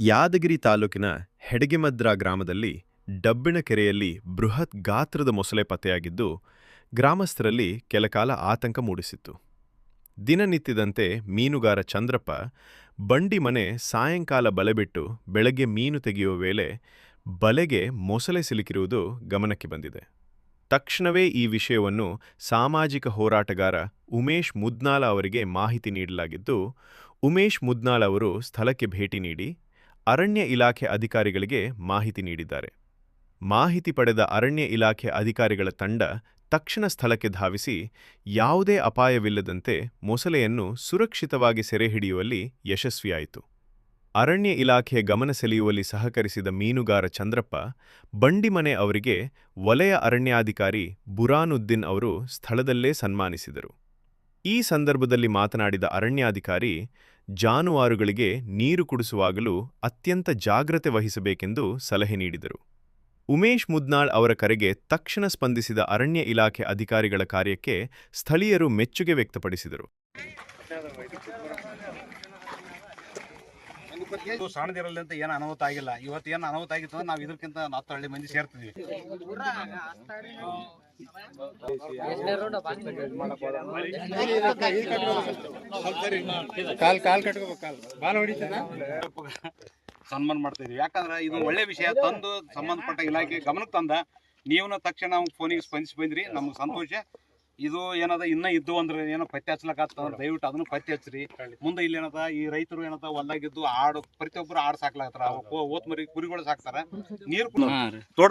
ಯಾದಗಿರಿ ತಾಲೂಕಿನ ಹೆಡಗೆಮದ್ರಾ ಗ್ರಾಮದಲ್ಲಿ ಡಬ್ಬಿನ ಕೆರೆಯಲ್ಲಿ ಬೃಹತ್ ಗಾತ್ರದ ಮೊಸಳೆ ಪತ್ತೆಯಾಗಿದ್ದು, ಗ್ರಾಮಸ್ಥರಲ್ಲಿ ಕೆಲಕಾಲ ಆತಂಕ ಮೂಡಿಸಿತ್ತು. ದಿನನಿತ್ಯದಂತೆ ಮೀನುಗಾರ ಚಂದ್ರಪ್ಪ ಬಂಡಿ ಮನೆ ಸಾಯಂಕಾಲ ಬಲೆ ಬಿಟ್ಟು ಬೆಳಗ್ಗೆ ಮೀನು ತೆಗೆಯುವ ವೇಳೆ ಬಲೆಗೆ ಮೊಸಳೆ ಸಿಲುಕಿರುವುದು ಗಮನಕ್ಕೆ ಬಂದಿದೆ. ತಕ್ಷಣವೇ ಈ ವಿಷಯವನ್ನು ಸಾಮಾಜಿಕ ಹೋರಾಟಗಾರ ಉಮೇಶ್ ಮುದ್ನಾಲ ಅವರಿಗೆ ಮಾಹಿತಿ ನೀಡಲಾಗಿದ್ದು, ಉಮೇಶ್ ಮುದ್ನಾಳ ಅವರು ಸ್ಥಳಕ್ಕೆ ಭೇಟಿ ನೀಡಿ ಅರಣ್ಯ ಇಲಾಖೆ ಅಧಿಕಾರಿಗಳಿಗೆ ಮಾಹಿತಿ ನೀಡಿದ್ದಾರೆ. ಮಾಹಿತಿ ಪಡೆದ ಅರಣ್ಯ ಇಲಾಖೆ ಅಧಿಕಾರಿಗಳ ತಂಡ ತಕ್ಷಣ ಸ್ಥಳಕ್ಕೆ ಧಾವಿಸಿ ಯಾವುದೇ ಅಪಾಯವಿಲ್ಲದಂತೆ ಮೊಸಲೆಯನ್ನು ಸುರಕ್ಷಿತವಾಗಿ ಸೆರೆಹಿಡಿಯುವಲ್ಲಿ ಯಶಸ್ವಿಯಾಯಿತು. ಅರಣ್ಯ ಇಲಾಖೆಯ ಗಮನ ಸೆಳೆಯುವಲ್ಲಿ ಸಹಕರಿಸಿದ ಮೀನುಗಾರ ಚಂದ್ರಪ್ಪ, ಬಂಡಿಮನೆ ಅವರಿಗೆ ವಲಯ ಅರಣ್ಯಾಧಿಕಾರಿ ಬುರಾನುದ್ದೀನ್ ಅವರು ಸ್ಥಳದಲ್ಲೇ ಸನ್ಮಾನಿಸಿದರು. ಈ ಸಂದರ್ಭದಲ್ಲಿ ಮಾತನಾಡಿದ ಅರಣ್ಯಾಧಿಕಾರಿ, ಜಾನುವಾರುಗಳಿಗೆ ನೀರು ಕುಡಿಸುವಾಗಲೂ ಅತ್ಯಂತ ಜಾಗ್ರತೆ ವಹಿಸಬೇಕೆಂದು ಸಲಹೆ ನೀಡಿದರು. ಉಮೇಶ್ ಮುದ್ನಾಳ್ ಅವರ ಕರೆಗೆ ತಕ್ಷಣ ಸ್ಪಂದಿಸಿದ ಅರಣ್ಯ ಇಲಾಖೆ ಅಧಿಕಾರಿಗಳ ಕಾರ್ಯಕ್ಕೆ ಸ್ಥಳೀಯರು ಮೆಚ್ಚುಗೆ ವ್ಯಕ್ತಪಡಿಸಿದರು. ಸಣ್ಣದಿರಲಿ ಅಂತ ಏನು ಅನಾಹುತ ಆಗಿಲ್ಲ. ಇವತ್ತು ಏನು ಅನಾಹುತ ಆಗಿತ್ತು ನಾವು ಇದಕ್ಕಿಂತ ಹತ್ತು ಹಳ್ಳಿ ಮಂದಿ ಸೇರ್ತಿದ್ವಿ. ಕಾಲ್ ಕಾಲ್ ಕಟ್ಕೋಬೇಕು ಕಾಲ್. ಬಾಲ್ ಹೊಡಿತದ ಸನ್ಮಾನ ಮಾಡ್ತಿದ್ವಿ ಯಾಕಂದ್ರೆ ಇದು ಒಳ್ಳೆ ವಿಷಯ ತಂದು ಸಂಬಂಧಪಟ್ಟ ಇಲಾಖೆ ಗಮನಕ್ಕೆ ತಂದ. ನೀವನ್ನ ತಕ್ಷಣ ನಾವು ಫೋನಿಗೆ ಸ್ಪಂದಿಸಿ ಬಂದ್ರಿ ನಮ್ಗೆ ಸಂತೋಷ. ಇದು ಏನದ ಇನ್ನ ಇದ್ದು ಅಂದ್ರೆ ಏನೋ ಪತ್ತೆ ಹಚ್ಲಕತ್ತ ದಯವಿಟ್ಟು ಅದನ್ನು ಪತ್ತೆ ಹಚ್ಚ್ರಿ ಮುಂದೆ ಇಲ್ಲಿ ಏನದ ಈ ರೈತರು ಏನದ ಹೊಲ್ದಾಗಿದ್ದು ಆಡು ಪ್ರತಿಯೊಬ್ಬರು ಆಡ್ ಸಾಕ್ಲಾಗತ್ತಾರ ಓತ್ ಮರಿ ಕುರಿಗಳು ಸಾಕ್ತಾರ. ನೀರು ತೋಟ